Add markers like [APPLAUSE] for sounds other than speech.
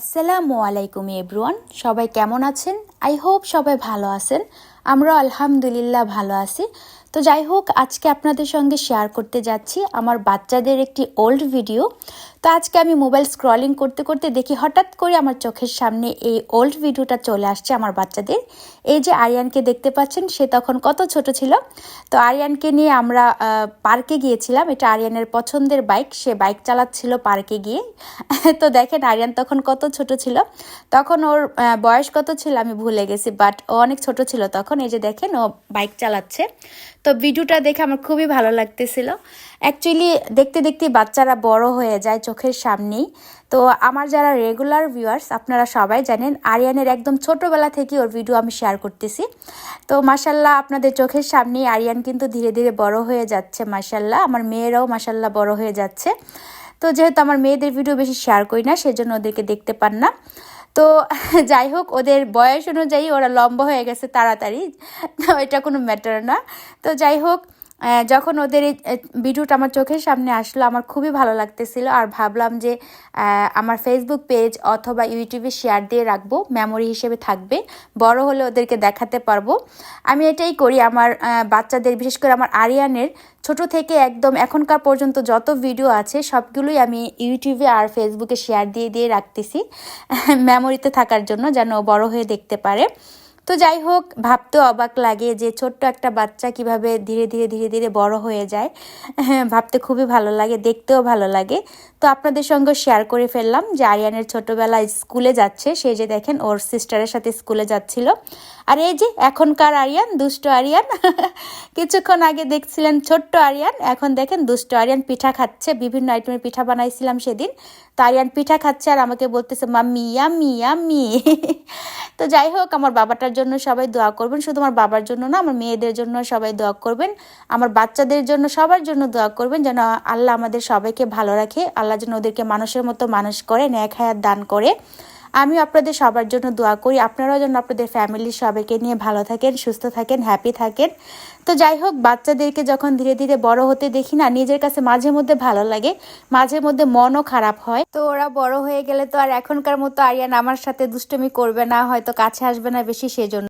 আসসালামু আলাইকুম এব্রুয়ান সবাই কেমন আছেন? আই হোপ সবাই ভালো আছেন। আমরা আলহামদুলিল্লাহ ভালো আছি। তো যাই হোক, আজকে আপনাদের সঙ্গে শেয়ার করতে যাচ্ছি আমার বাচ্চাদের একটি ওল্ড ভিডিও তো আজকে আমি মোবাইল স্ক্রলিং করতে করতে দেখি, হঠাৎ করে আমার চোখের সামনে এই ওল্ড ভিডিওটা চলে আসছে আমার বাচ্চাদের। এই যে আরিয়ানকে দেখতে পাচ্ছেন, সে তখন কত ছোট ছিল। তো আরিয়ানকে নিয়ে আমরা পার্কে গিয়েছিলাম। এটা আরিয়ানের পছন্দের বাইক সে বাইক চালাচ্ছিল পার্কে গিয়ে। [LAUGHS] তো দেখেন, আরিয়ান তখন কত ছোট ছিল। তখন ওর বয়স কত ছিল আমি ভুলে গেছি বাট ও অনেক ছোট ছিল তখন। এই যে দেখেন, ও বাইক চালাচ্ছে। তো ভিডিওটা দেখে আমার খুবই ভালো লাগতেছিল। অ্যাকচুয়ালি দেখতে দেখতে বাচ্চারা বড় হয়ে যায় চোখের সামনেই। তো আমার যারা রেগুলার ভিউয়ার্স আপনারা সবাই জানেন, আরিয়ানের একদম ছোটোবেলা থেকে ওর ভিডিও আমি শেয়ার করতেছি। তো মাসাল্লাহ আপনাদের চোখের সামনেই আরিয়ান কিন্তু ধীরে ধীরে বড় হয়ে যাচ্ছে মাসাল্লাহ আমার মেয়েরাও মাসাল্লাহ বড় হয়ে যাচ্ছে। তো যেহেতু আমার মেয়েদের ভিডিও বেশি শেয়ার করি না, সেজন্য ওদেরকে দেখতে পান না। তো [LAUGHS] যাই হোক, ওদের বয়স অনুযায়ী ওরা লম্বা হয়ে গেছে তাড়াতাড়ি। এটা কোনো ম্যাটার না। তো যাই হোক যখন ওদের এই ভিডিওটা আমার চোখের সামনে আসলো, আমার খুবই ভালো লাগতেছিল। আর ভাবলাম যে আমার ফেসবুক পেজ অথবা ইউটিউবে শেয়ার দিয়ে রাখব মেমোরি হিসেবে থাকবে। বড় হলে ওদেরকে দেখাতে পারব। আমি এটাই করি, আমার বাচ্চাদের, বিশেষ করে আমার আরিয়ানের ছোট থেকে একদম এখনকার পর্যন্ত যত ভিডিও আছে, সবগুলোই আমি ইউটিউবে আর ফেসবুকে শেয়ার দিয়ে দিয়ে রাখতেছি [LAUGHS] মেমোরিতে থাকার জন্য, যেন বড় হয়ে দেখতে পারে। তো যাই হোক ভাবতে অবাক লাগে যে ছোট্ট একটা বাচ্চা কীভাবে ধীরে ধীরে ধীরে ধীরে বড় হয়ে যায়। হ্যাঁ, ভাবতে খুবই ভালো লাগে দেখতেও ভালো লাগে। তো আপনাদের সঙ্গে শেয়ার করে ফেললাম যে আরিয়ানের ছোটবেলায় স্কুলে যাচ্ছে সে যে দেখেন ওর সিস্টারের সাথে স্কুলে যাচ্ছিল। আর এই যে এখনকার আরিয়ান দুষ্ট আরিয়ান [LAUGHS] কিছুক্ষণ আগে দেখছিলেন ছোট্ট আরিয়ান এখন দেখেন দুষ্ট আরিয়ান পিঠা খাচ্ছে বিভিন্ন আইটেমের পিঠা বানাইছিলাম সেদিন। তো আরিয়ান পিঠা খাচ্ছে আর আমাকে বলতেছে মাম্মি ইয়াম্মি ইয়াম্মি। [LAUGHS] তো যাই হোক, আমার বাবাটার জন্য সবাই দোয়া করবেন। শুধু আমার বাবার জন্য না, আমার মেয়েদের জন্য সবাই দোয়া করবেন। আমার বাচ্চাদের জন্য সবার জন্য দোয়া করবেন যেন আল্লাহ আমাদের সবাইকে ভালো রাখে, আল্লাহ যেন ওদেরকে মানুষের মতো মানুষ করে ন্যাক হায়াত দান করে। আমি আপনাদের সবার জন্য দোয়া করি। আপনারাও যেন আপনাদের ফ্যামিলির সবাইকে নিয়ে ভালো থাকেন, সুস্থ থাকেন হ্যাপি থাকেন। তো যাই হোক, বাচ্চাদেরকে যখন ধীরে ধীরে বড় হতে দেখি না, নিজের কাছে মাঝে মধ্যে ভালো লাগে, মাঝে মধ্যে মনও খারাপ হয়। তো ওরা বড় হয়ে গেলে তো আর এখনকার মতো আরিয়ান আমার সাথে দুষ্টমি করবে না, হয়তো কাছে আসবে না বেশি সেজন্য।